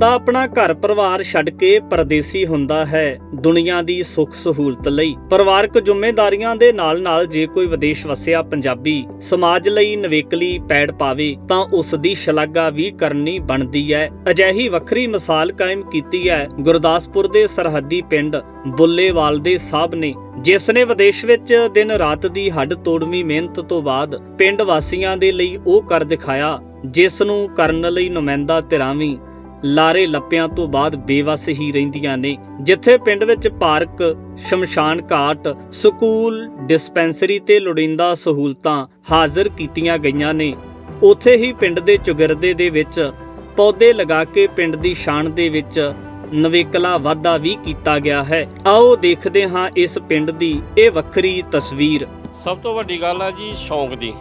ਬੰਦਾ ਆਪਣਾ ਘਰ ਪਰਿਵਾਰ ਛੱਡ ਕੇ ਪਰਦੇਸੀ ਹੁੰਦਾ ਹੈ, ਦੁਨੀਆ ਦੀ ਸੁੱਖ ਸਹੂਲਤ ਲਈ। ਪਰਿਵਾਰਕ ਜ਼ਿੰਮੇਵਾਰੀਆਂ ਦੇ ਨਾਲ-ਨਾਲ ਜੇ ਕੋਈ ਵਿਦੇਸ਼ ਵਸਿਆ ਪੰਜਾਬੀ, ਸਮਾਜ ਲਈ ਨਵੇਕਲੀ ਪੈੜ ਪਾਵੇ, ਤਾਂ ਉਸ ਦੀ ਸ਼ਲਾਘਾ ਵੀ ਕਰਨੀ ਬਣਦੀ ਹੈ। ਅਜਿਹੀ ਵੱਖਰੀ ਮਿਸਾਲ ਕਾਇਮ ਕੀਤੀ ਹੈ ਗੁਰਦਾਸਪੁਰ ਦੇ ਸਰਹੱਦੀ ਪਿੰਡ ਬੁੱਲੇਵਾਲ ਦੇ ਸਾਹਿਬ ਨੇ, ਜਿਸ ਨੇ ਵਿਦੇਸ਼ ਵਿੱਚ ਦਿਨ ਰਾਤ ਦੀ ਹੱਡ ਤੋੜਵੀਂ ਮਿਹਨਤ ਤੋਂ ਬਾਅਦ ਪਿੰਡ ਵਾਸੀਆਂ ਦੇ ਲਈ ਉਹ ਕਰ ਦਿਖਾਇਆ, ਜਿਸ ਨੂੰ ਕਰਨ ਲਈ ਨੁਮਾਇੰਦਾ ਧਿਰਾਂ ਵੀ ਲਾਰੇ ਲੱਪਿਆਂ ਤੋਂ ਬਾਅਦ ਬੇਵਸ ਹੀ ਰਹਿੰਦੀਆਂ ਨੇ, ਜਿੱਥੇ ਪਿੰਡ ਵਿੱਚ ਪਾਰਕ, ਸ਼ਮਸ਼ਾਨ ਘਾਟ, ਸਕੂਲ, ਡਿਸਪੈਂਸਰੀ ਤੇ ਲੋੜੀਂਦਾ ਸਹੂਲਤਾਂ ਹਾਜ਼ਰ ਕੀਤੀਆਂ ਗਈਆਂ ਨੇ। ਉੱਥੇ ਹੀ ਪਿੰਡ ਦੇ ਚੁਗਰਦੇ ਦੇ ਵਿੱਚ ਪੌਦੇ ਲਗਾ ਕੇ ਪਿੰਡ ਦੀ ਸ਼ਾਨ ਦੇ ਵਿੱਚ ਨਵੇਕਲਾ ਵਾਧਾ ਵੀ ਕੀਤਾ ਗਿਆ ਹੈ। ਆਓ ਦੇਖਦੇ ਹਾਂ ਇਸ ਪਿੰਡ ਦੀ ਇਹ ਵੱਖਰੀ ਤਸਵੀਰ। ਸਭ ਤੋਂ ਵੱਡੀ ਗੱਲ ਆ ਜੀ ਸ਼ੌਂਕ ਦੀ।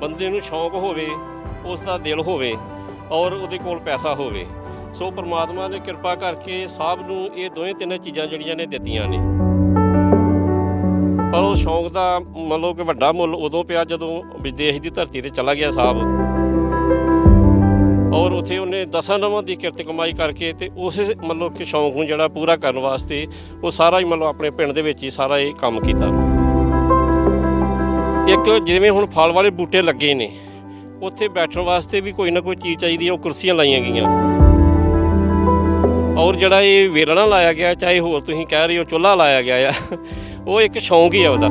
ਬੰਦੇ ਨੂੰ ਸ਼ੌਂਕ ਹੋਵੇ, ਉਸ ਦਾ ਦਿਲ ਹੋਵੇ। ਔਰ ਉਹਦੇ ਕੋਲ ਪੈਸਾ ਹੋਵੇ। ਸੋ ਪ੍ਰਮਾਤਮਾ ਨੇ ਕਿਰਪਾ ਕਰਕੇ ਸਾਹਿਬ ਨੂੰ ਇਹ ਦੋਵੇਂ ਤਿੰਨ ਚੀਜ਼ਾਂ ਜਿਹੜੀਆਂ ਨੇ ਦਿੱਤੀਆਂ ਨੇ। ਪਰ ਉਹ ਸ਼ੌਂਕ ਦਾ ਮੰਨ ਲਓ ਕਿ ਵੱਡਾ ਮੁੱਲ ਉਦੋਂ ਪਿਆ ਜਦੋਂ ਵਿਦੇਸ਼ ਦੀ ਧਰਤੀ ਤੇ ਚਲਾ ਗਿਆ ਸਾਹਿਬ ਔਰ ਉੱਥੇ ਉਹਨੇ ਦਸਾਂ ਨਵਾਂ ਦੀ ਕਿਰਤ ਕਮਾਈ ਕਰਕੇ ਤੇ ਉਸੇ ਮੰਨ ਲਓ ਕਿ ਸ਼ੌਂਕ ਨੂੰ ਜਿਹੜਾ ਪੂਰਾ ਕਰਨ ਵਾਸਤੇ ਉਹ ਸਾਰਾ ਹੀ ਮੰਨ ਲਓ ਆਪਣੇ ਪਿੰਡ ਦੇ ਵਿੱਚ ਹੀ ਸਾਰਾ ਇਹ ਕੰਮ ਕੀਤਾ। ਇੱਕ ਜਿਵੇਂ ਹੁਣ ਫਲ ਵਾਲੇ ਬੂਟੇ ਲੱਗੇ ਨੇ ਉੱਥੇ ਬੈਠਣ ਵਾਸਤੇ ਵੀ ਕੋਈ ਨਾ ਕੋਈ ਚੀਜ਼ ਚਾਹੀਦੀ ਹੈ, ਉਹ ਕੁਰਸੀਆਂ ਲਾਈਆਂ ਗਈਆਂ। ਔਰ ਜਿਹੜਾ ਇਹ ਵੇਲਣਾ ਲਾਇਆ ਗਿਆ, ਚਾਹੇ ਹੋਰ ਤੁਸੀਂ ਕਹਿ ਰਹੇ ਹੋ ਚੁੱਲ੍ਹਾ ਲਾਇਆ ਗਿਆ ਆ, ਉਹ ਇੱਕ ਸ਼ੌਂਕ ਹੀ ਆ ਉਹਦਾ।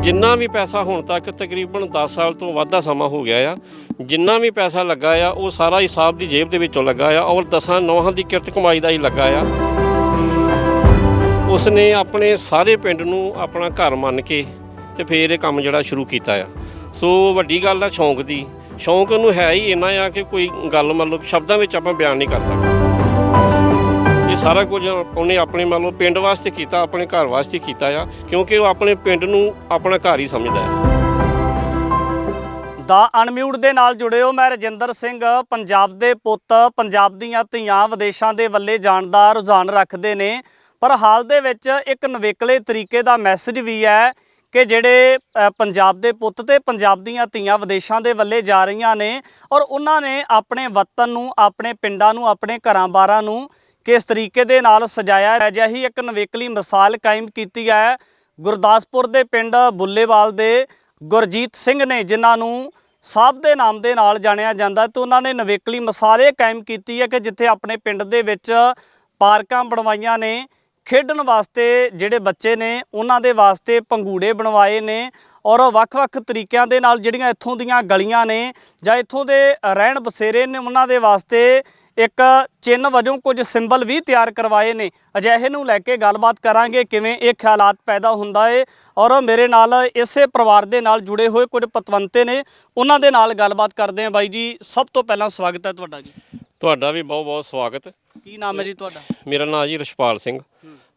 ਜਿੰਨਾ ਵੀ ਪੈਸਾ ਹੁਣ ਤੱਕ ਤਕਰੀਬਨ 10 ਸਾਲ ਤੋਂ ਵੱਧ ਦਾ ਸਮਾਂ ਹੋ ਗਿਆ ਆ, ਜਿੰਨਾ ਵੀ ਪੈਸਾ ਲੱਗਾ ਆ, ਉਹ ਸਾਰਾ ਹੀ ਸਾਹਿਬ ਦੀ ਜੇਬ ਦੇ ਵਿੱਚੋਂ ਲੱਗਾ ਆ, ਔਰ ਦਸਾਂ ਨੌਹਾਂ ਦੀ ਕਿਰਤ ਕਮਾਈ ਦਾ ਹੀ ਲੱਗਾ ਆ। ਉਸਨੇ ਆਪਣੇ ਸਾਰੇ ਪਿੰਡ ਨੂੰ ਆਪਣਾ ਘਰ ਮੰਨ ਕੇ ਤੇ ਫੇਰ ਇਹ ਕੰਮ ਜਿਹੜਾ ਸ਼ੁਰੂ ਕੀਤਾ ਆ। ਸੋ ਵੱਡੀ ਗੱਲ ਆ ਸ਼ੌਂਕ ਦੀ। ਸ਼ੌਂਕ ਨੂੰ ਹੈ ਹੀ ਇੰਨਾ ਆ ਕਿ ਕੋਈ ਗੱਲ ਮਤਲਬ ਸ਼ਬਦਾਂ ਵਿੱਚ ਆਪਾਂ ਬਿਆਨ ਨਹੀਂ ਕਰ ਸਕਦੇ। ਇਹ ਸਾਰਾ ਕੁਝ ਉਹਨੇ ਆਪਣੇ ਮੰਨ ਲਓ ਪਿੰਡ ਵਾਸਤੇ ਕੀਤਾ, ਆਪਣੇ ਘਰ ਵਾਸਤੇ ਕੀਤਾ ਆ, ਕਿਉਂਕਿ ਉਹ ਆਪਣੇ ਪਿੰਡ ਨੂੰ ਆਪਣਾ ਘਰ ਹੀ ਸਮਝਦਾ ਹੈ। ਦਾ ਅਨਮਿਊਟ ਦੇ ਨਾਲ ਜੁੜਿਓ ਮੈਂ ਰਜਿੰਦਰ ਸਿੰਘ, ਪੰਜਾਬ ਦੇ ਪੁੱਤ, ਪੰਜਾਬ ਦੀਆਂ ਧੀਆਂ ਵਿਦੇਸ਼ਾਂ ਦੇ ਵੱਲੇ ਜਾਣ ਦਾ ਰੁਝਾਨ ਰੱਖਦੇ ਨੇ, ਪਰ ਹਾਲ ਦੇ ਵਿੱਚ ਇੱਕ ਨਵੇਕਲੇ ਤਰੀਕੇ ਦਾ ਮੈਸੇਜ ਵੀ ਹੈ ਕਿ ਜਿਹੜੇ ਪੰਜਾਬ ਦੇ ਪੁੱਤ ਤੇ ਪੰਜਾਬ ਦੀਆਂ ਧੀਆਂ ਵਿਦੇਸ਼ਾਂ ਦੇ ਵੱਲੇ ਜਾ ਰਹੀਆਂ ਨੇ ਔਰ ਉਹਨਾਂ ਨੇ ਆਪਣੇ ਵਤਨ ਨੂੰ, ਆਪਣੇ ਪਿੰਡਾਂ ਨੂੰ, ਆਪਣੇ ਘਰਾਂ-ਬਾਰਾਂ ਨੂੰ ਕਿਸ ਤਰੀਕੇ ਦੇ ਨਾਲ ਸਜਾਇਆ ਹੈ? ਅਜਿਹੀ ਇੱਕ ਨਵੇਕਲੀ ਮਿਸਾਲ ਕਾਇਮ ਕੀਤੀ ਹੈ। ਗੁਰਦਾਸਪੁਰ ਦੇ ਪਿੰਡ ਬੁੱਲੇਵਾਲ ਦੇ ਗੁਰਜੀਤ ਸਿੰਘ ਨੇ, ਜਿਨ੍ਹਾਂ ਨੂੰ ਸਾਹਿਬ ਦੇ ਨਾਮ ਦੇ ਨਾਲ ਜਾਣਿਆ ਜਾਂਦਾ ਤੇ ਉਹਨਾਂ ਨੇ ਨਵੇਕਲੀ ਮਿਸਾਲ ਇਹ ਕਾਇਮ ਕੀਤੀ ਹੈ ਕਿ ਜਿੱਥੇ ਆਪਣੇ ਪਿੰਡ ਦੇ ਵਿੱਚ ਪਾਰਕਾਂ ਬਣਵਾਈਆਂ ਨੇ ਖੇਡਣ ਵਾਸਤੇ ਜਿਹੜੇ ਬੱਚੇ ਨੇ, ਉਹਨਾਂ ਦੇ ਵਾਸਤੇ ਪੰਗੂੜੇ ਬਣਵਾਏ ਨੇ ਔਰ ਵੱਖ-ਵੱਖ ਤਰੀਕਿਆਂ ਦੇ ਨਾਲ ਜਿਹੜੀਆਂ ਇੱਥੋਂ ਦੀਆਂ ਗਲੀਆਂ ਨੇ ਜਾਂ ਇੱਥੋਂ ਦੇ ਰਹਿਣ ਬਸੇਰੇ ਨੇ, ਉਹਨਾਂ ਦੇ ਵਾਸਤੇ ਇੱਕ ਚਿੰਨ੍ਹ ਵਜੋਂ ਕੁਝ ਸਿੰਬਲ ਵੀ ਤਿਆਰ ਕਰਵਾਏ ਨੇ। ਅਜਿਹੇ ਨੂੰ ਲੈ ਕੇ ਗੱਲਬਾਤ ਕਰਾਂਗੇ ਕਿਵੇਂ ਇਹ ਖਿਆਲਾਤ ਪੈਦਾ ਹੁੰਦਾ ਏ ਔਰ ਮੇਰੇ ਨਾਲ ਇਸੇ ਪਰਿਵਾਰ ਦੇ ਨਾਲ ਜੁੜੇ ਹੋਏ ਕੁਝ ਪਤਵੰਤੇ ਨੇ, ਉਹਨਾਂ ਦੇ ਨਾਲ ਗੱਲਬਾਤ ਕਰਦੇ ਹਾਂ। ਬਾਈ ਜੀ, ਸਭ ਤੋਂ ਪਹਿਲਾਂ ਸਵਾਗਤ ਹੈ ਤੁਹਾਡਾ ਜੀ। ਤੁਹਾਡਾ ਵੀ ਬਹੁਤ ਬਹੁਤ ਸਵਾਗਤ। ਕੀ ਨਾਮ ਹੈ ਜੀ ਤੁਹਾਡਾ? ਮੇਰਾ ਨਾਮ ਜੀ ਰਸ਼ਪਾਲ ਸਿੰਘ।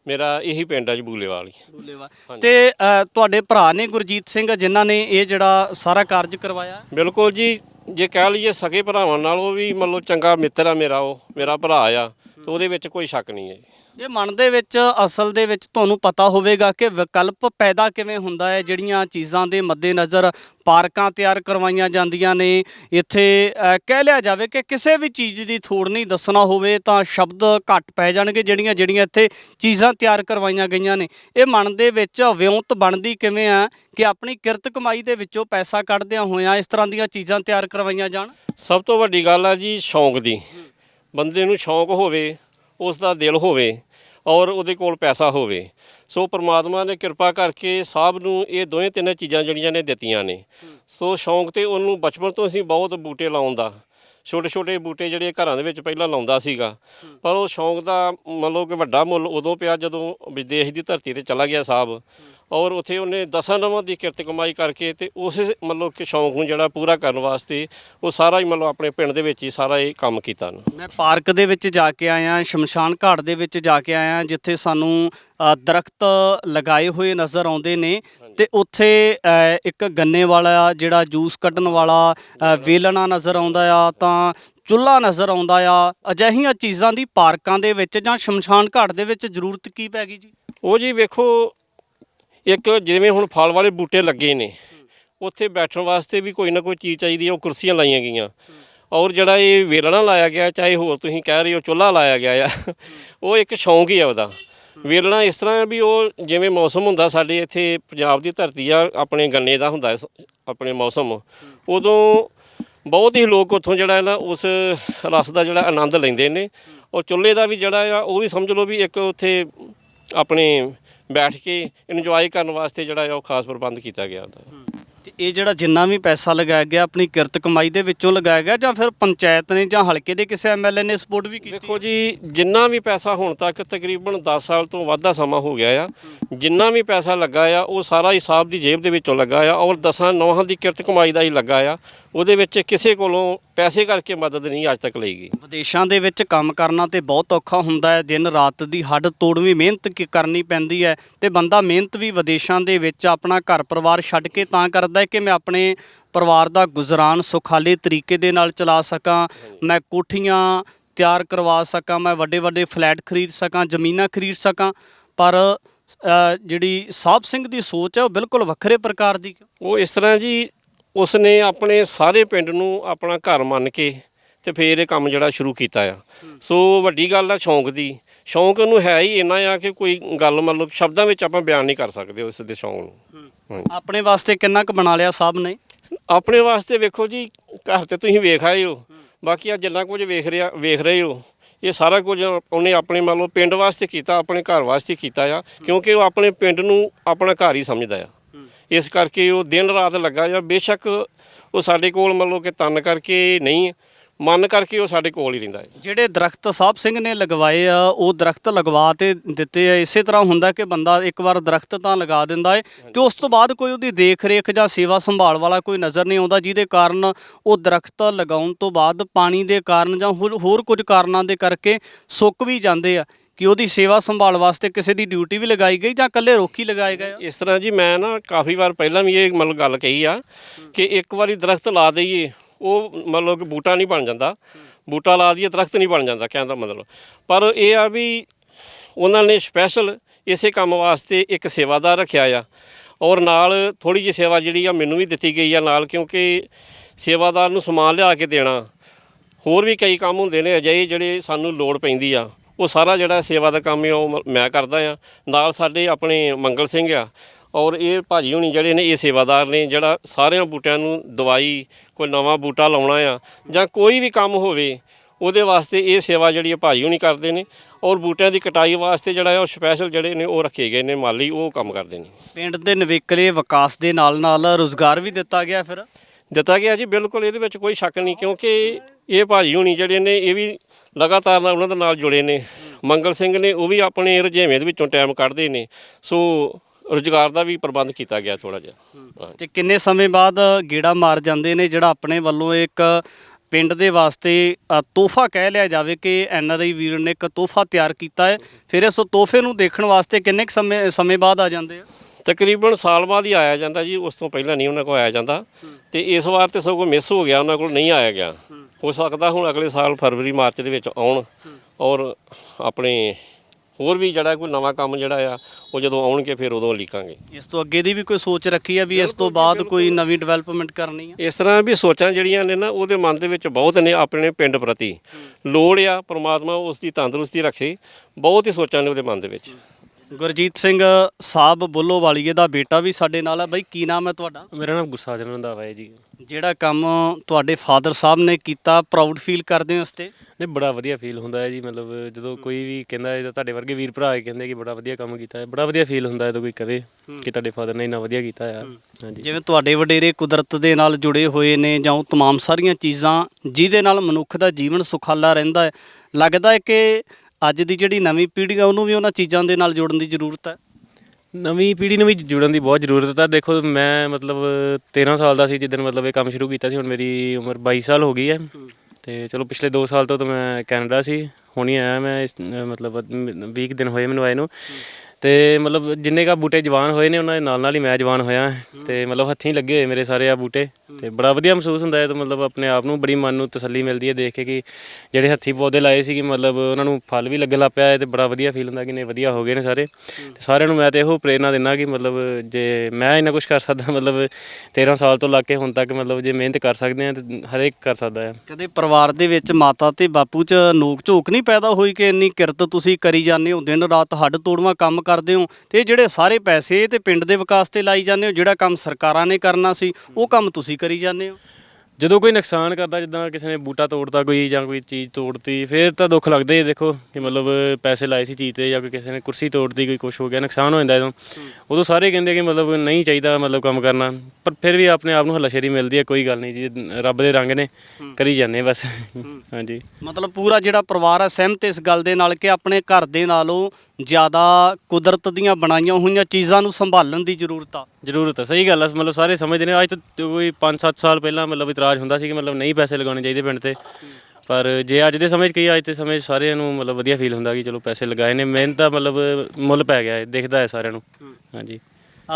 ਮੇਰਾ ਇਹੀ ਪਿੰਡ ਹੈ ਜੀ ਬੂਲੇਵਾਲ ਹੀ ਬੁੱਲੇਵਾਲ। ਤੇ ਅ, ਤੁਹਾਡੇ ਭਰਾ ਨੇ ਗੁਰਜੀਤ ਸਿੰਘ ਜਿਨ੍ਹਾਂ ਨੇ ਇਹ ਜਿਹੜਾ ਸਾਰਾ ਕਾਰਜ ਕਰਵਾਇਆ? ਬਿਲਕੁਲ ਜੀ ਜੇ ਕਹਿ ਲਈਏ ਸਗੇ ਭਰਾਵਾਂ ਨਾਲੋਂ ਵੀ ਮਤਲਬ ਚੰਗਾ ਮਿੱਤਰ ਆ ਮੇਰਾ ਉਹ ਮੇਰਾ ਭਰਾ ਆ। ਤੇ ਉਹਦੇ ਵਿੱਚ ਕੋਈ ਸ਼ੱਕ ਨਹੀਂ ਹੈ ਇਹ ਮਨ ਦੇ ਵਿੱਚ ਅਸਲ ਦੇ ਵਿੱਚ ਤੁਹਾਨੂੰ ਪਤਾ ਹੋਵੇਗਾ ਕਿ ਵਿਕਲਪ ਪੈਦਾ ਕਿਵੇਂ ਹੁੰਦਾ ਹੈ ਜਿਹੜੀਆਂ ਚੀਜ਼ਾਂ ਦੇ ਮੱਦੇਨਜ਼ਰ ਪਾਰਕਾਂ ਤਿਆਰ ਕਰਵਾਈਆਂ ਜਾਂਦੀਆਂ ਨੇ। ਇੱਥੇ ਕਹਿ ਲਿਆ ਜਾਵੇ ਕਿ ਕਿਸੇ ਵੀ ਚੀਜ਼ ਦੀ ਥੋੜ ਨਹੀਂ ਦੱਸਣਾ ਹੋਵੇ ਤਾਂ ਸ਼ਬਦ ਘੱਟ ਪੈ ਜਾਣਗੇ ਜਿਹੜੀਆਂ ਜਿਹੜੀਆਂ ਇੱਥੇ ਚੀਜ਼ਾਂ ਤਿਆਰ ਕਰਵਾਈਆਂ ਗਈਆਂ ਨੇ। ਇਹ ਮਨ ਦੇ ਵਿੱਚ ਵਿਉਂਤ ਬਣਦੀ ਕਿਵੇਂ ਆ ਕਿ ਆਪਣੀ ਕਿਰਤ ਕਮਾਈ ਦੇ ਵਿੱਚੋਂ ਪੈਸਾ ਕੱਢਦਿਆਂ ਹੋਇਆਂ ਇਸ ਤਰ੍ਹਾਂ ਦੀਆਂ ਚੀਜ਼ਾਂ ਤਿਆਰ ਕਰਵਾਈਆਂ ਜਾਣ? ਸਭ ਤੋਂ ਵੱਡੀ ਗੱਲ ਆ ਜੀ ਸ਼ੌਂਕ ਦੀ। ਬੰਦੇ ਨੂੰ ਸ਼ੌਂਕ ਹੋਵੇ ਉਸ ਦਾ ਦਿਲ ਹੋਵੇ ਔਰ ਉਹਦੇ ਕੋਲ ਪੈਸਾ ਹੋਵੇ। ਸੋ ਪ੍ਰਮਾਤਮਾ ਨੇ ਕਿਰਪਾ ਕਰਕੇ ਸਾਹਿਬ ਨੂੰ ਇਹ ਦੋਵੇਂ ਤਿੰਨ ਚੀਜ਼ਾਂ ਜਿਹੜੀਆਂ ਨੇ ਦਿੱਤੀਆਂ ਨੇ। ਸੋ ਸ਼ੌਂਕ ਤੇ ਉਹਨੂੰ ਬਚਪਨ ਤੋਂ ਅਸੀਂ ਬਹੁਤ ਬੂਟੇ ਲਾਉਣ ਦਾ ਛੋਟੇ ਛੋਟੇ ਬੂਟੇ ਜਿਹੜੇ ਘਰਾਂ ਦੇ ਵਿੱਚ ਪਹਿਲਾਂ ਲਾਉਂਦਾ ਸੀਗਾ। ਪਰ ਉਹ ਸ਼ੌਂਕ ਦਾ ਮਤਲਬ ਕਿ ਵੱਡਾ ਮੁੱਲ ਉਦੋਂ ਪਿਆ ਜਦੋਂ ਵਿਦੇਸ਼ ਦੀ ਧਰਤੀ ਤੇ ਚਲਾ ਗਿਆ ਸਾਹਿਬ ਔਰ ਉੱਥੇ ਉਹਨੇ ਦਸਾਂ ਨਵਾਂ ਦੀ ਕਿਰਤ ਕਮਾਈ ਕਰਕੇ ਤੇ ਉਸੇ ਮਤਲਬ ਕਿ ਸ਼ੌਂਕ ਨੂੰ ਜਿਹੜਾ ਪੂਰਾ ਕਰਨ ਵਾਸਤੇ ਉਹ ਸਾਰਾ ਹੀ ਮਤਲਬ ਆਪਣੇ ਪਿੰਡ ਦੇ ਵਿੱਚ ਹੀ ਸਾਰਾ ਇਹ ਕੰਮ ਕੀਤਾ ਨਾ ਮੈਂ ਪਾਰਕ ਦੇ ਵਿੱਚ ਜਾ ਕੇ ਆਇਆ ਸ਼ਮਸ਼ਾਨ ਘਾਟ ਦੇ ਵਿੱਚ ਜਾ ਕੇ ਆਇਆ ਜਿੱਥੇ ਸਾਨੂੰ ਦਰਖਤ ਲਗਾਏ ਹੋਏ ਨਜ਼ਰ ਆਉਂਦੇ ਨੇ ਤੇ ਉੱਥੇ ਇੱਕ ਗੰਨੇ ਵਾਲਾ ਜਿਹੜਾ ਜੂਸ ਕੱਢਣ ਵਾਲਾ ਵੇਲਣਾ ਨਜ਼ਰ ਆਉਂਦਾ ਆ ਤਾਂ ਚੁੱਲ੍ਹਾ ਨਜ਼ਰ ਆਉਂਦਾ ਆ। ਅਜਿਹੀਆਂ ਚੀਜ਼ਾਂ ਦੀ ਪਾਰਕਾਂ ਦੇ ਵਿੱਚ ਜਾਂ ਸ਼ਮਸ਼ਾਨ ਘਾਟ ਦੇ ਵਿੱਚ ਜ਼ਰੂਰਤ ਕੀ ਪੈ ਗਈ ਜੀ? ਉਹ ਜੀ ਵੇਖੋ ਇੱਕ ਜਿਵੇਂ ਹੁਣ ਫਲ ਵਾਲੇ ਬੂਟੇ ਲੱਗੇ ਨੇ, ਉੱਥੇ ਬੈਠਣ ਵਾਸਤੇ ਵੀ ਕੋਈ ਨਾ ਕੋਈ ਚੀਜ਼ ਚਾਹੀਦੀ ਹੈ ਉਹ ਕੁਰਸੀਆਂ ਲਾਈਆਂ ਗਈਆਂ। ਔਰ ਜਿਹੜਾ ਇਹ ਵੇਲਣਾ ਲਾਇਆ ਗਿਆ, ਚਾਹੇ ਹੋਰ ਤੁਸੀਂ ਕਹਿ ਰਹੇ ਹੋ ਚੁੱਲ੍ਹਾ ਲਾਇਆ ਗਿਆ ਆ, ਉਹ ਇੱਕ ਸ਼ੌਂਕ ਹੀ ਆ ਉਹਦਾ। ਵੇਲਣਾ ਇਸ ਤਰ੍ਹਾਂ ਵੀ ਉਹ ਜਿਵੇਂ ਮੌਸਮ ਹੁੰਦਾ, ਸਾਡੇ ਇੱਥੇ ਪੰਜਾਬ ਦੀ ਧਰਤੀ ਆ, ਆਪਣੇ ਗੰਨੇ ਦਾ ਹੁੰਦਾ ਇਸ- ਆਪਣੇ ਮੌਸਮ। ਉਦੋਂ ਬਹੁਤ ਹੀ ਲੋਕ ਉੱਥੋਂ ਜਿਹੜਾ ਨਾ, ਉਸ ਰਸ ਦਾ ਜਿਹੜਾ ਆਨੰਦ ਲੈਂਦੇ ਨੇ। ਔਰ ਚੁੱਲ੍ਹੇ ਦਾ ਵੀ ਜਿਹੜਾ ਆ, ਉਹ ਵੀ ਸਮਝ ਲਓ ਵੀ ਇੱਕ ਉੱਥੇ ਆਪਣੇ ਬੈਠ ਕੇ ਇੰਜੋਏ ਕਰਨ ਵਾਸਤੇ ਜਿਹੜਾ ਉਹ ਖਾਸ ਪ੍ਰਬੰਧ ਕੀਤਾ ਗਿਆ ਹੁੰਦਾ। ਤੇ ਇਹ ਜਿਹੜਾ ਜਿੰਨਾ ਵੀ ਪੈਸਾ ਲਗਾਇਆ ਗਿਆ ਆਪਣੀ ਕਿਰਤ ਕਮਾਈ ਦੇ ਵਿੱਚੋਂ ਲਗਾਇਆ ਗਿਆ ਜਾਂ ਫਿਰ ਪੰਚਾਇਤ ਨੇ ਜਾਂ ਹਲਕੇ ਦੇ ਕਿਸੇ ਐਮਐਲਏ ਨੇ ਸਪੋਰਟ ਵੀ ਕੀਤੀ? ਦੇਖੋ ਜੀ ਜਿੰਨਾ ਵੀ ਪੈਸਾ ਹੁਣ ਤੱਕ ਤਕਰੀਬਨ 10 ਸਾਲ ਤੋਂ ਵੱਧ ਦਾ ਸਮਾਂ ਹੋ ਗਿਆ ਆ ਜਿੰਨਾ ਵੀ ਪੈਸਾ ਲੱਗਾ ਆ ਉਹ ਸਾਰਾ ਹਿਸਾਬ ਦੀ ਜੇਬ ਦੇ ਵਿੱਚੋਂ ਲੱਗਾ ਆ ਔਰ ਦਸਾਂ ਨੌਹਾਂ ਦੀ ਕਿਰਤ ਕਮਾਈ ਦਾ ਹੀ ਲੱਗਾ ਆ। ਉਹਦੇ ਵਿੱਚ ਕਿਸੇ ਕੋਲੋਂ ਪੈਸੇ ਕਰਕੇ ਮਦਦ ਨਹੀਂ ਅੱਜ ਤੱਕ ਲਈ ਗਈ। ਵਿਦੇਸ਼ਾਂ ਦੇ ਵਿੱਚ ਕੰਮ ਕਰਨਾ ਤੇ ਬਹੁਤ ਔਖਾ ਹੁੰਦਾ ਹੈ। ਦਿਨ ਰਾਤ ਦੀ ਹੱਡ ਤੋੜਵੀਂ ਮਿਹਨਤ ਕੀ ਕਰਨੀ ਪੈਂਦੀ ਹੈ ਤੇ ਬੰਦਾ ਮਿਹਨਤ ਵੀ ਵਿਦੇਸ਼ਾਂ ਦੇ ਵਿੱਚ ਆਪਣਾ ਘਰ ਪਰਿਵਾਰ ਛੱਡ ਕੇ ਤਾਂ ਕਰਦਾ ਹੈ ਕਿ ਮੈਂ ਆਪਣੇ ਪਰਿਵਾਰ ਦਾ ਗੁਜ਼ਰਾਨ ਸੁਖਾਲੇ ਤਰੀਕੇ ਦੇ ਨਾਲ ਚਲਾ ਸਕਾਂ ਮੈਂ ਕੋਠੀਆਂ ਤਿਆਰ ਕਰਵਾ ਸਕਾਂ ਮੈਂ ਵੱਡੇ ਵੱਡੇ ਫਲੈਟ ਖਰੀਦ ਸਕਾਂ ਜ਼ਮੀਨਾਂ ਖਰੀਦ ਸਕਾਂ ਪਰ ਜਿਹੜੀ ਸਾਹਿਬ ਸਿੰਘ ਦੀ ਸੋਚ ਹੈ ਉਹ ਬਿਲਕੁਲ ਵੱਖਰੇ ਪ੍ਰਕਾਰ ਦੀ। ਉਹ ਇਸ ਤਰ੍ਹਾਂ ਜੀ ਉਸਨੇ ਆਪਣੇ ਸਾਰੇ ਪਿੰਡ ਨੂੰ ਆਪਣਾ ਘਰ ਮੰਨ ਕੇ ਤੇ ਫੇਰ ਇਹ ਕੰਮ ਜਿਹੜਾ ਸ਼ੁਰੂ ਕੀਤਾ ਆ। ਸੋ ਵੱਡੀ ਗੱਲ ਆ ਸ਼ੌਂਕ ਦੀ। ਸ਼ੌਂਕ ਉਹਨੂੰ ਹੈ ਹੀ ਇੰਨਾ ਆ ਕਿ ਕੋਈ ਗੱਲ ਮਤਲਬ ਸ਼ਬਦਾਂ ਵਿੱਚ ਆਪਾਂ ਬਿਆਨ ਨਹੀਂ ਕਰ ਸਕਦੇ ਉਸ ਦੇ ਸ਼ੌਂਕ ਨੂੰ। ਆਪਣੇ ਵਾਸਤੇ ਕਿੰਨਾ ਕੁ ਬਣਾ ਲਿਆ ਸਾਹਿਬ ਨੇ? ਆਪਣੇ ਵਾਸਤੇ ਵੇਖੋ ਜੀ ਘਰ ਤੇ ਤੁਸੀਂ ਵੇਖ ਆਏ ਹੋ। ਬਾਕੀ ਆ ਜਿੰਨਾ ਕੁਝ ਵੇਖ ਰਿਹਾ ਵੇਖ ਰਹੇ ਹੋ ਇਹ ਸਾਰਾ ਕੁਝ ਉਹਨੇ ਆਪਣੇ ਮੰਨ ਲਓ ਪਿੰਡ ਵਾਸਤੇ ਕੀਤਾ ਆਪਣੇ ਘਰ ਵਾਸਤੇ ਕੀਤਾ ਆ। ਕਿਉਂਕਿ ਉਹ ਆਪਣੇ ਪਿੰਡ ਨੂੰ ਆਪਣਾ ਘਰ ਹੀ ਸਮਝਦਾ ਆ। ਇਸ ਕਰਕੇ ਉਹ ਦਿਨ ਰਾਤ ਲੱਗਾ ਆ ਬੇਸ਼ੱਕ ਉਹ ਸਾਡੇ ਕੋਲ ਮਤਲਬ ਕਿ ਤਨ ਕਰਕੇ ਨਹੀਂ, ਮਨ ਕਰਕੇ ਉਹ ਸਾਡੇ ਕੋਲ ਹੀ ਰਹਿੰਦਾ ਹੈ। ਜਿਹੜੇ ਦਰਖਤ ਸਾਹਿਬ ਸਿੰਘ ਨੇ ਲਗਵਾਏ ਆ, ਉਹ ਦਰਖਤ ਲਗਵਾ ਤੇ ਦਿੱਤੇ ਆ। ਇਸੇ ਤਰ੍ਹਾਂ ਹੁੰਦਾ ਕਿ ਬੰਦਾ ਇੱਕ ਵਾਰ ਦਰਖਤ ਤਾਂ ਲਗਾ ਦਿੰਦਾ ਹੈ ਕਿ ਉਸ ਤੋਂ ਬਾਅਦ ਕੋਈ ਉਹਦੀ ਦੇਖ ਰੇਖ ਜਾਂ ਸੇਵਾ ਸੰਭਾਲ ਵਾਲਾ ਕੋਈ ਨਜ਼ਰ ਨਹੀਂ ਆਉਂਦਾ, ਜਿਹਦੇ ਕਾਰਨ ਉਹ ਦਰਖਤ ਲਗਾਉਣ ਤੋਂ ਬਾਅਦ ਪਾਣੀ ਦੇ ਕਾਰਨ ਜਾਂ ਹੋਰ ਹੋਰ ਕੁਝ ਕਾਰਨਾਂ ਦੇ ਕਰਕੇ ਸੁੱਕ ਵੀ ਜਾਂਦੇ ਆ। ਕਿ ਉਹਦੀ ਸੇਵਾ ਸੰਭਾਲ ਵਾਸਤੇ ਕਿਸੇ ਦੀ ਡਿਊਟੀ ਵੀ ਲਗਾਈ ਗਈ ਜਾਂ ਇਕੱਲੇ ਰੋਕੀ ਲਗਾਏ ਗਏ ਆ? ਇਸ ਤਰ੍ਹਾਂ ਜੀ ਮੈਂ ਨਾ ਕਾਫੀ ਵਾਰ ਪਹਿਲਾਂ ਵੀ ਇਹ ਮਤਲਬ ਗੱਲ ਕਹੀ ਆ ਕਿ ਇੱਕ ਵਾਰੀ ਦਰਖਤ ਲਾ ਦਈਏ, ਉਹ ਮਤਲਬ ਕਿ ਬੂਟਾ ਨਹੀਂ ਬਣ ਜਾਂਦਾ। ਬੂਟਾ ਲਾ ਦਈਏ, ਦਰਖਤ ਨਹੀਂ ਬਣ ਜਾਂਦਾ, ਕਹਿਣ ਦਾ ਮਤਲਬ। ਪਰ ਇਹ ਆ ਵੀ ਉਹਨਾਂ ਨੇ ਸਪੈਸ਼ਲ ਇਸੇ ਕੰਮ ਵਾਸਤੇ ਇੱਕ ਸੇਵਾਦਾਰ ਰੱਖਿਆ ਆ। ਔਰ ਨਾਲ ਥੋੜੀ ਜਿਹੀ ਸੇਵਾ ਜਿਹੜੀ ਆ ਮੈਨੂੰ ਵੀ ਦਿੱਤੀ ਗਈ ਆ ਨਾਲ, ਕਿਉਂਕਿ ਸੇਵਾਦਾਰ ਨੂੰ ਸਮਾਨ ਲਿਆ ਕੇ ਦੇਣਾ। ਹੋਰ ਵੀ ਕਈ ਕੰਮ ਹੁੰਦੇ ਨੇ ਅਜਿਹੇ ਜਿਹੜੇ ਸਾਨੂੰ ਲੋੜ ਪੈਂਦੀ ਆ। ਉਹ ਸਾਰਾ ਜਿਹੜਾ ਸੇਵਾ ਦਾ ਕੰਮ ਹੈ ਉਹ ਮ- ਕਰਦਾ ਆ ਨਾਲ ਸਾਡੇ ਆਪਣੇ ਮੰਗਲ ਸਿੰਘ ਆ। ਔਰ ਇਹ ਭਾਜੀ ਹੁਣੀ ਜਿਹੜੇ ਨੇ ਇਹ ਸੇਵਾਦਾਰ ਨੇ ਜਿਹੜਾ ਸਾਰਿਆਂ ਬੂਟਿਆਂ ਨੂੰ ਦਵਾਈ ਕੋਈ ਨਵਾਂ ਬੂਟਾ ਲਾਉਣਾ ਆ ਜਾਂ ਕੋਈ ਵੀ ਕੰਮ ਹੋਵੇ ਉਹਦੇ ਵਾਸਤੇ ਇਹ ਸੇਵਾ ਜਿਹੜੀ ਹੈ ਭਾਜੀ ਹੁਣੀ ਕਰਦੇ ਨੇ। ਔਰ ਬੂਟਿਆਂ ਦੀ ਕਟਾਈ ਵਾਸਤੇ ਜਿਹੜਾ ਹੈ ਉਹ ਸਪੈਸ਼ਲ ਜਿਹੜੇ ਨੇ ਉਹ ਰੱਖੇ ਗਏ ਨੇ ਮਾਲੀ ਉਹ ਕੰਮ ਕਰਦੇ ਨੇ। ਪਿੰਡ ਦੇ ਨਵੇਕਲੇ ਵਿਕਾਸ ਦੇ ਨਾਲ ਨਾਲ ਰੋਜ਼ਗਾਰ ਵੀ ਦਿੱਤਾ ਗਿਆ ਫਿਰ? ਦਿੱਤਾ ਗਿਆ ਜੀ ਬਿਲਕੁਲ ਇਹਦੇ ਵਿੱਚ ਕੋਈ ਸ਼ੱਕ ਨਹੀਂ ਕਿਉਂਕਿ ਇਹ ਭਾਜੀ ਹੁਣੀ ਜਿਹੜੇ ਨੇ ਇਹ ਵੀ ਲਗਾਤਾਰ ਨਾਲ ਉਹਨਾਂ ਦੇ ਨਾਲ ਜੁੜੇ ਨੇ। ਮੰਗਲ ਸਿੰਘ ਨੇ ਉਹ ਵੀ ਆਪਣੇ ਰੁਝੇਵੇਂ ਦੇ ਵਿੱਚੋਂ ਟਾਈਮ ਕੱਢਦੇ ਨੇ। ਸੋ ਰੁਜ਼ਗਾਰ ਦਾ ਵੀ ਪ੍ਰਬੰਧ ਕੀਤਾ ਗਿਆ ਥੋੜਾ ਜਿਹਾ। ਤੇ ਕਿੰਨੇ ਸਮੇਂ ਬਾਅਦ ਗੇੜਾ ਮਾਰ ਜਾਂਦੇ ਨੇ ਜਿਹੜਾ ਆਪਣੇ ਵੱਲੋਂ ਇੱਕ ਪਿੰਡ ਦੇ ਵਾਸਤੇ ਤੋਹਫਾ ਕਹਿ ਲਿਆ ਜਾਵੇ ਕਿ ਐਨਆਰਆਈ ਵੀਰ ਨੇ ਇੱਕ ਤੋਹਫਾ ਤਿਆਰ ਕੀਤਾ ਹੈ। ਫਿਰ ਇਸ ਤੋਹਫੇ ਨੂੰ ਦੇਖਣ ਵਾਸਤੇ ਕਿੰਨੇ ਸਮੇਂ ਸਮੇਂ ਬਾਅਦ ਆ ਜਾਂਦੇ ਆ? ਤਕਰੀਬਨ ਸਾਲ ਬਾਅਦ ਹੀ ਆਇਆ ਜਾਂਦਾ ਜੀ ਉਸ ਤੋਂ ਪਹਿਲਾਂ ਨਹੀਂ ਉਹਨਾਂ ਕੋਲ ਆਇਆ ਜਾਂਦਾ। ਤੇ ਇਸ ਵਾਰ ਤੇ ਸਗੋਂ ਮਿਸ ਹੋ ਗਿਆ ਉਹਨਾਂ ਕੋਲ ਨਹੀਂ ਆਇਆ ਗਿਆ। ਹੋ ਸਕਦਾ ਹੁਣ ਅਗਲੇ ਸਾਲ ਫਰਵਰੀ ਮਾਰਚ ਦੇ ਵਿੱਚ ਆਉਣ ਔਰ ਆਪਣੇ ਹੋਰ ਵੀ ਜਿਹੜਾ ਕੋਈ ਨਵਾਂ ਕੰਮ ਜਿਹੜਾ ਆ ਉਹ ਜਦੋਂ ਆਉਣਗੇ ਫਿਰ ਉਦੋਂ ਲਿਖਾਂਗੇ। ਇਸ ਤੋਂ ਅੱਗੇ ਦੀ ਵੀ ਕੋਈ ਸੋਚ ਰੱਖੀ ਹੈ ਵੀ ਇਸ ਤੋਂ ਬਾਅਦ ਕੋਈ ਨਵੀਂ ਡਿਵੈਲਪਮੈਂਟ ਕਰਨੀ ਹੈ ਇਸ ਤਰ੍ਹਾਂ ਵੀ ਸੋਚਾਂ ਜਿਹੜੀਆਂ ਨੇ ਨਾ ਉਹਦੇ ਮਨ ਦੇ ਵਿੱਚ ਬਹੁਤ ਨੇ ਆਪਣੇ ਪਿੰਡ ਪ੍ਰਤੀ। ਲੋੜ ਆ ਪ੍ਰਮਾਤਮਾ ਉਸ ਦੀ ਤੰਦਰੁਸਤੀ ਰੱਖੇ ਬਹੁਤ ਹੀ ਸੋਚਾਂ ਨੇ ਉਹਦੇ ਮਨ ਦੇ ਵਿੱਚ। ਗੁਰਜੀਤ ਸਿੰਘ ਸਾਹਿਬ ਬੁੱਲੋਵਾਲੀਏ ਦਾ ਬੇਟਾ ਵੀ ਸਾਡੇ ਨਾਲ ਹੈ ਬਾਈ ਕੀ ਨਾਮ ਹੈ ਤੁਹਾਡਾ ਮੇਰਾ ਨਾਮ ਗੁੱਸਾ ਜਨ ਰੰਧਾਵਾ ਹੈ ਜੀ ਜਿਹੜਾ ਕੰਮ ਤੁਹਾਡੇ ਫਾਦਰ ਸਾਹਿਬ ਨੇ ਕੀਤਾ ਪ੍ਰਾਊਡ ਫੀਲ ਕਰਦੇ ਹੋ ਇਸ ਤੇ ਨੇ ਬੜਾ ਵਧੀਆ ਫੀਲ ਹੁੰਦਾ ਹੈ ਜੀ ਮਤਲਬ ਜਦੋਂ ਕੋਈ ਵੀ ਕਹਿੰਦਾ ਹੈ ਤੁਹਾਡੇ ਵਰਗੇ ਵੀਰ ਭਰਾ ਹੀ ਕਹਿੰਦੇ ਕਿ ਬੜਾ ਵਧੀਆ ਕੰਮ ਕੀਤਾ ਹੈ ਬੜਾ ਵਧੀਆ ਫੀਲ ਹੁੰਦਾ ਹੈ ਜਦੋਂ ਕੋਈ ਕਵੇ ਕਿ ਤੁਹਾਡੇ ਫਾਦਰ ਨੇ ਇੰਨਾ ਵਧੀਆ ਕੀਤਾ ਆ ਹਾਂਜੀ ਜਿਵੇਂ ਤੁਹਾਡੇ ਵਡੇਰੇ ਕੁਦਰਤ ਦੇ ਨਾਲ ਜੁੜੇ ਹੋਏ ਨੇ ਜਾਂ ਉਹ तमाम ਸਾਰੀਆਂ ਚੀਜ਼ਾਂ ਜਿਹਦੇ ਨਾਲ ਮਨੁੱਖ ਦਾ ਜੀਵਨ ਸੁਖਾਲਾ ਰਹਿੰਦਾ ਹੈ ਲੱਗਦਾ ਹੈ ਕਿ ਅੱਜ ਦੀ ਜਿਹੜੀ ਨਵੀਂ ਪੀੜ੍ਹੀ ਆ ਉਹਨੂੰ ਵੀ ਉਹਨਾਂ ਚੀਜ਼ਾਂ ਦੇ ਨਾਲ ਜੋੜਨ ਦੀ ਜ਼ਰੂਰਤ ਹੈ? ਨਵੀਂ ਪੀੜ੍ਹੀ ਨੂੰ ਵੀ ਜੁੜਨ ਦੀ ਬਹੁਤ ਜ਼ਰੂਰਤ ਹੈ। ਦੇਖੋ ਮੈਂ ਮਤਲਬ 13 ਸਾਲ ਦਾ ਸੀ ਜਿੱਦਣ ਮਤਲਬ ਇਹ ਕੰਮ ਸ਼ੁਰੂ ਕੀਤਾ ਸੀ ਹੁਣ ਮੇਰੀ ਉਮਰ 22 ਸਾਲ ਹੋ ਗਈ ਹੈ। ਤੇ ਚਲੋ ਪਿਛਲੇ 2 ਸਾਲ ਤੋਂ ਤਾਂ ਮੈਂ ਕੈਨੇਡਾ ਸੀ ਹੁਣ ਹੀ ਆਇਆ ਮੈਂ ਇਸ- ਮਤਲਬ 20 ਕੁ ਦਿਨ ਹੋਏ ਮੈਨੂੰ ਆਏ ਨੂੰ। ਤੇ ਮਤਲਬ ਜਿੰਨੇ ਕਾ ਬੂਟੇ ਜਵਾਨ ਹੋਏ ਨੇ, ਉਹਨਾਂ ਦੇ ਨਾਲ ਨਾਲ ਹੀ ਮੈਂ ਜਵਾਨ ਹੋਇਆ ਤੇ ਮਤਲਬ ਹੱਥੀਂ ਲੱਗੇ ਹੋਏ ਮੇਰੇ ਸਾਰੇ ਆ ਬੂਟੇ। ਤੇ ਬੜਾ ਵਧੀਆ ਮਹਿਸੂਸ ਹੁੰਦਾ ਹੈ ਤੇ ਮਤਲਬ ਆਪਣੇ ਆਪ ਨੂੰ ਬੜੀ ਮਨ ਨੂੰ ਤਸੱਲੀ ਮਿਲਦੀ ਹੈ ਦੇਖ ਕੇ ਕਿ ਜਿਹੜੇ ਹੱਥੀਂ ਪੌਦੇ ਲਾਏ ਸੀ ਕਿ ਮਤਲਬ ਉਹਨਾਂ ਨੂੰ ਫਲ ਵੀ ਲੱਗਣ ਲੱਗ ਪਿਆ ਹੈ ਤੇ ਬੜਾ ਵਧੀਆ ਫੀਲ ਹੁੰਦਾ ਕਿ ਨੇ ਵਧੀਆ ਹੋ ਗਏ ਨੇ ਸਾਰੇ। ਤੇ ਸਾਰਿਆਂ ਨੂੰ ਮੈਂ ਤੇ ਇਹੋ ਪ੍ਰੇਰਣਾ ਦਿੰਦਾ ਕਿ ਮਤਲਬ ਜੇ ਮੈਂ ਇੰਨਾ ਕੁਝ ਕਰ ਸਕਦਾ, ਮਤਲਬ 13 ਸਾਲ ਤੋਂ ਲੱਗ ਕੇ ਹੁਣ ਤੱਕ ਮਤਲਬ ਜੇ ਮਿਹਨਤ ਕਰ ਸਕਦੇ ਆ ਤੇ ਹਰੇਕ ਕਰ ਸਕਦਾ ਹੈ। ਕਦੇ ਪਰਿਵਾਰ ਦੇ ਵਿੱਚ ਮਾਤਾ ਤੇ ਬਾਪੂ 'ਚ ਨੋਕ ਝੋਕ ਨਹੀਂ ਪੈਦਾ ਹੋਈ ਕਿ ਇੰਨੀ ਕਿਰਤ ਤੁਸੀਂ ਕਰੀ ਜਾਂਦੇ ਹੋ? ਦਿਨ ਰਾਤ ਹੱਡ ਤੋੜਵਾ ਕੰਮ ਕਰ ਕਰਦੇ ਹੋ ਤੇ ਇਹ ਜਿਹੜੇ ਸਾਰੇ ਪੈਸੇ ਤੇ ਪਿੰਡ ਦੇ ਵਿਕਾਸ ਤੇ ਲਾਈ ਜਾਂਦੇ ਹੋ, ਜਿਹੜਾ ਕੰਮ ਸਰਕਾਰਾਂ ਨੇ ਕਰਨਾ ਸੀ, ਉਹ ਕੰਮ ਤੁਸੀਂ ਕਰੀ ਜਾਂਦੇ ਹੋ? ਜਦੋਂ ਕੋਈ ਨੁਕਸਾਨ ਕਰਦਾ ਜਿੱਦਾਂ ਕਿਸੇ ਨੇ ਬੂਟਾ ਤੋੜਤਾ ਕੋਈ ਜਾਂ ਕੋਈ ਚੀਜ਼ ਤੋੜਤੀ ਫਿਰ ਤਾਂ ਦੁੱਖ ਲੱਗਦਾ ਹੀ ਹੈ ਦੇਖੋ ਕਿ ਮਤਲਬ ਪੈਸੇ ਲਾਏ ਸੀ ਚੀਜ਼ ਤੇ ਜਾਂ ਕੋਈ ਕਿਸੇ ਨੇ ਕੁਰਸੀ ਤੋੜਤੀ ਕੋਈ ਕੁਝ ਹੋ ਗਿਆ ਨੁਕਸਾਨ ਹੋ ਜਾਂਦਾ ਉਦੋਂ ਉਦੋਂ ਸਾਰੇ ਕਹਿੰਦੇ ਕਿ ਮਤਲਬ ਨਹੀਂ ਚਾਹੀਦਾ ਮਤਲਬ ਕੰਮ ਕਰਨਾ ਪਰ ਫਿਰ ਵੀ ਆਪਣੇ ਆਪ ਨੂੰ ਹੱਲਾਸ਼ੇਰੀ ਮਿਲਦੀ ਹੈ ਕੋਈ ਗੱਲ ਨਹੀਂ ਜੀ ਰੱਬ ਦੇ ਰੰਗ ਨੇ ਕਰੀ ਜਾਂਦੇ ਬਸ। ਹਾਂਜੀ। ਮਤਲਬ ਪੂਰਾ ਜਿਹੜਾ ਪਰਿਵਾਰ ਹੈ ਸਹਿਮਤ ਇਸ ਗੱਲ ਦੇ ਨਾਲ ਕਿ ਆਪਣੇ ਘਰ ਦੇ ਨਾਲੋਂ ਜ਼ਿਆਦਾ ਕੁਦਰਤ ਦੀਆਂ ਬਣਾਈਆਂ ਹੋਈਆਂ ਚੀਜ਼ਾਂ ਨੂੰ ਸੰਭਾਲਣ ਦੀ ਜ਼ਰੂਰਤ ਆ। ਜ਼ਰੂਰਤ ਹੈ ਸਹੀ ਗੱਲ ਹੈ ਮਤਲਬ ਸਾਰੇ ਸਮਝਦੇ ਨੇ ਅੱਜ ਤੋਂ ਕੋਈ 5-7 ਸਾਲ ਪਹਿਲਾਂ ਮਤਲਬ ਇਤਰਾਜ਼ ਹੁੰਦਾ ਸੀ ਕਿ ਮਤਲਬ ਨਹੀਂ ਪੈਸੇ ਲਗਾਉਣੇ ਚਾਹੀਦੇ ਪਿੰਡ ਤੇ। ਪਰ ਜੇ ਅੱਜ ਦੇ ਸਮੇਂ 'ਚ ਕਹੀ ਅੱਜ ਦੇ ਸਮੇਂ 'ਚ ਸਾਰਿਆਂ ਨੂੰ ਮਤਲਬ ਵਧੀਆ ਫੀਲ ਹੁੰਦਾ ਕਿ ਚਲੋ ਪੈਸੇ ਲਗਾਏ ਨੇ ਮਿਹਨਤ ਦਾ ਮਤਲਬ ਮੁੱਲ ਪੈ ਗਿਆ ਹੈ ਦਿਖਦਾ ਹੈ ਸਾਰਿਆਂ ਨੂੰ। ਹਾਂਜੀ।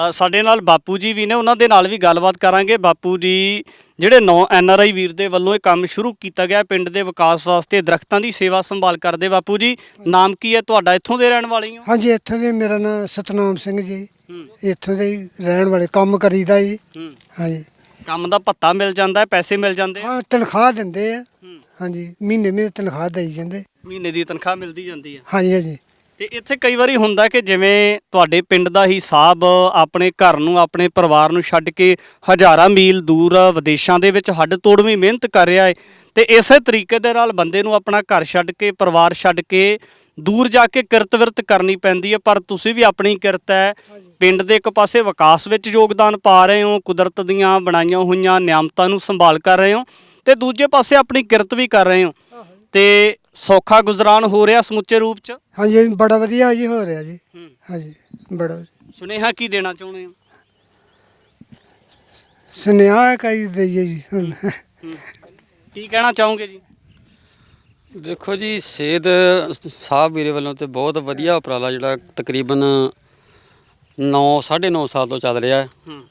ਅ, ਸਾਡੇ ਨਾਲ ਬਾਪੂ ਜੀ ਵੀ ਨੇ ਉਹਨਾਂ ਦੇ ਨਾਲ ਵੀ ਗੱਲਬਾਤ ਕਰਾਂਗੇ। ਬਾਪੂ ਜੀ ਜਿਹੜੇ ਨੌ ਐਨ ਆਰ ਆਈ ਵੀਰ ਦੇ ਵੱਲੋਂ ਇਹ ਕੰਮ ਸ਼ੁਰੂ ਕੀਤਾ ਗਿਆ ਪਿੰਡ ਦੇ ਵਿਕਾਸ ਵਾਸਤੇ ਦਰਖਤਾਂ ਦੀ ਸੇਵਾ ਸੰਭਾਲ ਕਰਦੇ। ਬਾਪੂ ਜੀ ਨਾਮ ਕੀ ਹੈ? ਤੁਹਾਡਾ ਇੱਥੋਂ ਦੇ ਰਹਿਣ ਵਾਲੇ ਹੋ? ਹਾਂਜੀ ਇੱਥੋਂ ਦੇ ਮੇਰਾ ਨਾਮ ਸਤਨਾਮ ਸਿੰਘ ਜੀ। ਹੂੰ। ਇੱਥੋਂ ਦੇ ਹੀ ਰਹਿਣ ਵਾਲੇ ਕੰਮ ਕਰੀਦਾ ਜੀ। ਹੂੰ। ਹਾਂਜੀ। ਕੰਮ ਦਾ ਭੱਤਾ ਮਿਲ ਜਾਂਦਾ ਹੈ ਪੈਸੇ ਮਿਲ ਜਾਂਦੇ ਆ। ਹਾਂ ਤਨਖਾਹ ਦਿੰਦੇ ਆ। ਹੂੰ। ਹਾਂਜੀ ਮਹੀਨੇ ਮਹੀਨੇ ਤਨਖਾਹ ਦੇਈ ਜਾਂਦੇ। ਮਹੀਨੇ ਦੀ ਤਨਖਾਹ ਮਿਲਦੀ ਜਾਂਦੀ ਹੈ ਹਾਂਜੀ ਹਾਂਜੀ। ਤੇ ਇੱਥੇ ਕਈ ਵਾਰੀ ਹੁੰਦਾ ਕਿ ਜਿਵੇਂ ਤੁਹਾਡੇ ਪਿੰਡ ਦਾ ਹੀ ਸਾਹਿਬ ਆਪਣੇ ਘਰ ਨੂੰ ਆਪਣੇ ਪਰਿਵਾਰ ਨੂੰ ਛੱਡ ਕੇ ਹਜ਼ਾਰਾਂ ਮੀਲ ਦੂਰ ਵਿਦੇਸ਼ਾਂ ਦੇ ਵਿੱਚ ਹੱਡ ਤੋੜਵੀਂ ਮਿਹਨਤ ਕਰ ਰਿਹਾ ਹੈ ਤੇ ਇਸੇ ਤਰੀਕੇ ਦੇ ਨਾਲ ਬੰਦੇ ਨੂੰ ਆਪਣਾ ਘਰ ਛੱਡ ਕੇ ਪਰਿਵਾਰ ਛੱਡ ਕੇ ਦੂਰ ਜਾ ਕੇ ਕਿਰਤ ਵਿਰਤ ਕਰਨੀ ਪੈਂਦੀ ਹੈ ਪਰ ਤੁਸੀਂ ਵੀ ਆਪਣੀ ਕਿਰਤ ਹੈ ਪਿੰਡ ਦੇ ਇੱਕ ਪਾਸੇ ਵਿਕਾਸ ਵਿੱਚ ਯੋਗਦਾਨ ਪਾ ਰਹੇ ਹੋ ਕੁਦਰਤ ਦੀਆਂ ਬਣਾਈਆਂ ਹੋਈਆਂ ਨਿਆਮਤਾਂ ਨੂੰ ਸੰਭਾਲ ਕਰ ਰਹੇ ਹੋ ਤੇ ਦੂਜੇ ਪਾਸੇ ਆਪਣੀ ਕਿਰਤ ਵੀ ਕਰ ਰਹੇ ਹੋ। ਤੇ ਸੌਖਾ ਗੁਜ਼ਰਾਨ ਹੋ ਰਿਹਾ ਸਮੁੱਚੇ ਰੂਪ 'ਚ? ਹਾਂਜੀ ਬੜਾ ਵਧੀਆ ਜੀ ਹੋ ਰਿਹਾ ਜੀ। ਹਾਂਜੀ ਬੜਾ। ਸੁਨੇਹਾ ਕੀ ਦੇਣਾ ਚਾਹੁੰਦੇ ਹੋ? ਸੁਨੇਹਾ ਕਈ ਦਈਏ ਜੀ ਹੁਣ। ਕੀ ਕਹਿਣਾ ਚਾਹੋਗੇ ਜੀ? ਵੇਖੋ ਜੀ ਸੇਧ ਸਾਹਿਬ ਵੀਰੇ ਵੱਲੋਂ ਤੇ ਬਹੁਤ ਵਧੀਆ ਉਪਰਾਲਾ ਜਿਹੜਾ ਤਕਰੀਬਨ 9 9.5 ਸਾਲ ਤੋਂ ਚੱਲ ਰਿਹਾ ਹੈ। ਹੂੰ।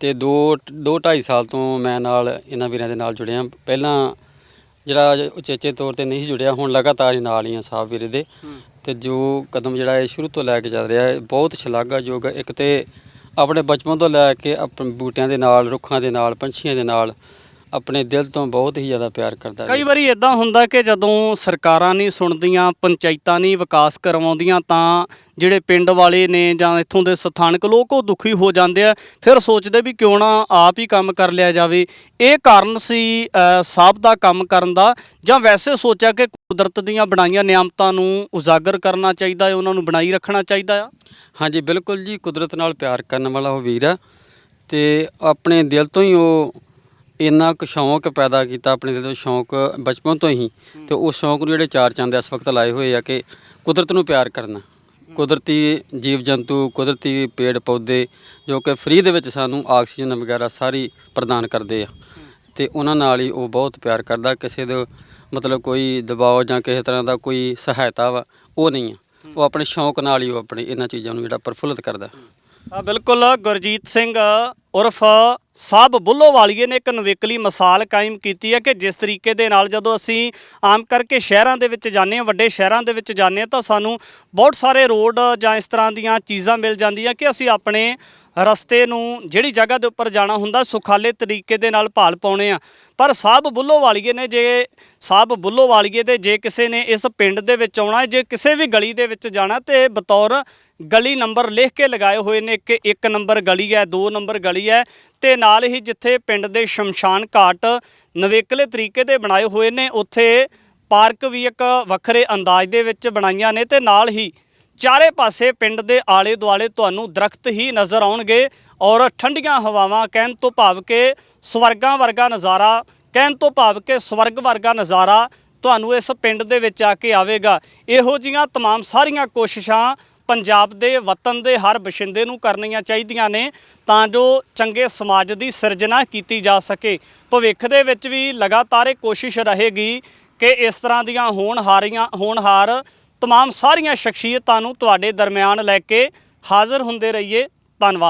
ਤੇ 2 2 2.5 ਸਾਲ ਤੋਂ ਮੈਂ ਨਾਲ ਇਹਨਾਂ ਵੀਰਾਂ ਦੇ ਨਾਲ ਜੁੜਿਆ। ਪਹਿਲਾਂ ਜਿਹੜਾ ਉਚੇਚੇ ਤੌਰ ਤੇ ਨਹੀਂ ਜੁੜਿਆ ਹੁਣ ਲਗਾਤਾਰ ਹੀ ਨਾਲ ਹੀ ਆ ਸਾਹਿਬ ਵੀਰੇ ਦੇ। ਤੇ ਜੋ ਕਦਮ ਜਿਹੜਾ ਇਹ ਸ਼ੁਰੂ ਤੋਂ ਲੈ ਕੇ ਚੱਲ ਰਿਹਾ ਹੈ ਬਹੁਤ ਸ਼ਲਾਘਾਯੋਗ ਹੈ ਇੱਕ ਤੇ ਆਪਣੇ ਬਚਪਨ ਤੋਂ ਲੈ ਕੇ ਆਪਣੇ ਬੂਟਿਆਂ ਦੇ ਨਾਲ ਰੁੱਖਾਂ ਦੇ ਨਾਲ ਪੰਛੀਆਂ ਦੇ ਨਾਲ ਆਪਣੇ ਦਿਲ ਤੋਂ ਬਹੁਤ ਹੀ ਜ਼ਿਆਦਾ ਪਿਆਰ ਕਰਦਾ ਕਈ ਜੀ ਵਾਰੀ ਇਦਾਂ ਹੁੰਦਾ ਕਿ ਜਦੋਂ ਸਰਕਾਰਾਂ ਨਹੀਂ ਸੁਣਦੀਆਂ ਪੰਚਾਇਤਾਂ ਨਹੀਂ ਵਿਕਾਸ ਕਰਵਾਉਂਦੀਆਂ ਤਾਂ ਜਿਹੜੇ ਪਿੰਡ ਵਾਲੇ ਨੇ ਜਾਂ ਇੱਥੋਂ ਦੇ ਸਥਾਨਕ ਲੋਕ ਉਹ ਦੁਖੀ ਹੋ ਜਾਂਦੇ ਆ। ਫਿਰ ਸੋਚਦੇ ਵੀ ਕਿਉਂ ਨਾ ਆਪ ਹੀ ਕੰਮ ਕਰ ਲਿਆ ਜਾਵੇ। ਇਹ ਕਾਰਨ ਸੀ ਅ, ਸਾਹਿਬ ਦਾ ਕੰਮ ਕਰਨ ਦਾ। ਜਾਂ ਵੈਸੇ ਸੋਚਿਆ ਕਿ ਕੁਦਰਤ ਦੀਆਂ ਬਣਾਈਆਂ ਨਿਆਮਤਾਂ ਨੂੰ ਉਜਾਗਰ ਕਰਨਾ ਚਾਹੀਦਾ ਹੈ ਉਹਨਾਂ ਨੂੰ ਬਣਾਈ ਰੱਖਣਾ ਚਾਹੀਦਾ ਆ? ਹਾਂਜੀ ਬਿਲਕੁਲ ਜੀ। ਕੁਦਰਤ ਨਾਲ ਪਿਆਰ ਕਰਨ ਵਾਲਾ ਉਹ ਵੀਰ ਆ। ਤੇ ਆਪਣੇ ਦਿਲ ਤੋਂ ਹੀ ਉਹ ਇੰਨਾ ਕੁ ਸ਼ੌਂਕ ਪੈਦਾ ਕੀਤਾ ਆਪਣੇ ਦਿਲ ਤੋਂ ਸ਼ੌਂਕ ਬਚਪਨ ਤੋਂ ਹੀ। ਤੇ ਉਸ ਸ਼ੌਂਕ ਨੂੰ ਜਿਹੜੇ ਚਾਰ ਚੰਦ ਇਸ ਵਕਤ ਲਾਏ ਹੋਏ ਆ ਕਿ ਕੁਦਰਤ ਨੂੰ ਪਿਆਰ ਕਰਨਾ। ਕੁਦਰਤੀ ਜੀਵ ਜੰਤੂ ਕੁਦਰਤੀ ਪੇੜ ਪੌਦੇ ਜੋ ਕਿ ਫ੍ਰੀ ਦੇ ਵਿੱਚ ਸਾਨੂੰ ਆਕਸੀਜਨ ਵਗੈਰਾ ਸਾਰੀ ਪ੍ਰਦਾਨ ਕਰਦੇ ਆ। ਤੇ ਉਹਨਾਂ ਨਾਲ ਹੀ ਉਹ ਬਹੁਤ ਪਿਆਰ ਕਰਦਾ ਕਿਸੇ ਦੇ ਮਤਲਬ ਕੋਈ ਦਬਾਅ ਜਾਂ ਕਿਸੇ ਤਰ੍ਹਾਂ ਦਾ ਕੋਈ ਸਹਾਇਤਾ ਵਾ ਉਹ ਨਹੀਂ ਆ। ਉਹ ਆਪਣੇ ਸ਼ੌਂਕ ਨਾਲ ਹੀ ਉਹ ਆਪਣੇ ਇਹਨਾਂ ਚੀਜ਼ਾਂ ਨੂੰ ਜਿਹੜਾ ਪ੍ਰਫੁੱਲਤ ਕਰਦਾ। ਆ ਬਿਲਕੁਲ ਗੁਰਜੀਤ ਸਿੰਘ ਉਰਫ ਸਾਹਿਬ ਬੁੱਲੋ ਵਾਲੀਏ ਨੇ ਇੱਕ ਨਵੇਕਲੀ ਮਿਸਾਲ ਕਾਇਮ ਕੀਤੀ ਹੈ ਕਿ ਜਿਸ ਤਰੀਕੇ ਦੇ ਨਾਲ ਜਦੋਂ ਅਸੀਂ ਆਮ ਕਰਕੇ ਸ਼ਹਿਰਾਂ ਦੇ ਵਿੱਚ ਜਾਂਦੇ ਹਾਂ, ਵੱਡੇ ਸ਼ਹਿਰਾਂ ਦੇ ਵਿੱਚ ਜਾਂਦੇ ਹਾਂ, ਤਾਂ ਸਾਨੂੰ ਬਹੁਤ ਸਾਰੇ ਰੋਡ ਜਾਂ ਇਸ ਤਰ੍ਹਾਂ ਦੀਆਂ ਚੀਜ਼ਾਂ ਮਿਲ ਜਾਂਦੀਆਂ ਕਿ ਅਸੀਂ ਆਪਣੇ ਰਸਤੇ ਨੂੰ ਜਿਹੜੀ ਜਗ੍ਹਾ ਦੇ ਉੱਪਰ ਜਾਣਾ ਹੁੰਦਾ, ਸੁਖਾਲੇ ਤਰੀਕੇ ਦੇ ਨਾਲ ਭਾਲ ਪਾਉਣੇ ਆ। ਪਰ ਸਾਹਿਬ ਬੁੱਲੋ ਵਾਲੀਏ ਨੇ ਜੇ ਸਾਹਿਬ ਬੁੱਲੋ ਵਾਲੀਏ ਦੇ ਜੇ ਕਿਸੇ ਨੇ ਇਸ ਪਿੰਡ ਦੇ ਵਿੱਚ ਆਉਣਾ ਜੇ ਕਿਸੇ ਵੀ ਗਲੀ ਦੇ ਵਿੱਚ ਜਾਣਾ, ਤੇ ਬਤੌਰ ਗਲੀ ਨੰਬਰ ਲਿਖ ਕੇ ਲਗਾਏ ਹੋਏ ਨੇ ਕਿ ਇੱਕ ਨੰਬਰ ਗਲੀ ਹੈ, ਦੋ ਨੰਬਰ ਗਲੀ ਹੈ। ਤੇ ਨਾਲ ਹੀ ਜਿੱਥੇ ਪਿੰਡ ਦੇ ਸ਼ਮਸ਼ਾਨ ਘਾਟ ਨਵੇਕਲੇ ਤਰੀਕੇ ਦੇ ਬਣਾਏ ਹੋਏ ਨੇ, ਉੱਥੇ ਪਾਰਕ ਵੀ ਇੱਕ ਵੱਖਰੇ ਅੰਦਾਜ਼ ਦੇ ਵਿੱਚ ਬਣਾਈਆਂ ਨੇ ਤੇ ਨਾਲ ਹੀ ਚਾਰੇ ਪਾਸੇ ਪਿੰਡ ਦੇ ਆਲੇ ਦੁਆਲੇ ਤੁਹਾਨੂੰ ਦਰਖਤ ਹੀ ਨਜ਼ਰ ਆਉਣਗੇ ਔਰ ਠੰਡੀਆਂ ਹਵਾਵਾਂ ਕਹਿਣ ਤੋਂ ਭਾਵ ਕਿ ਸਵਰਗਾਂ ਵਰਗਾ ਨਜ਼ਾਰਾ ਕਹਿਣ ਤੋਂ ਭਾਵ ਕਿ ਸਵਰਗ ਵਰਗਾ ਨਜ਼ਾਰਾ ਤੁਹਾਨੂੰ ਇਸ ਪਿੰਡ ਦੇ ਵਿੱਚ ਆ ਕੇ ਆਵੇਗਾ ਇਹੋ ਜੀਆਂ तमाम ਸਾਰੀਆਂ ਕੋਸ਼ਿਸ਼ਾਂ ਪੰਜਾਬ ਦੇ ਵਤਨ ਦੇ ਹਰ ਬਸ਼ਿੰਦੇ ਨੂੰ ਕਰਨੀਆਂ ਚਾਹੀਦੀਆਂ ਨੇ ਤਾਂ ਜੋ ਚੰਗੇ ਸਮਾਜ ਦੀ ਸਿਰਜਣਾ ਕੀਤੀ ਜਾ ਸਕੇ ਭਵਿੱਖ ਦੇ ਵਿੱਚ ਵੀ ਲਗਾਤਾਰ ਇਹ ਕੋਸ਼ਿਸ਼ ਰਹੇਗੀ ਕਿ ਇਸ ਤਰ੍ਹਾਂ ਦੀਆਂ ਹੋਣਹਾਰੀਆਂ ਹੋਣਹਾਰ तमाम ਸਾਰੀਆਂ ਸ਼ਖਸੀਅਤਾਂ ਨੂੰ ਤੁਹਾਡੇ ਦਰਮਿਆਨ ਲੈ ਕੇ ਹਾਜ਼ਰ ਹੁੰਦੇ ਰਹੀਏ ਧੰਨਵਾਦ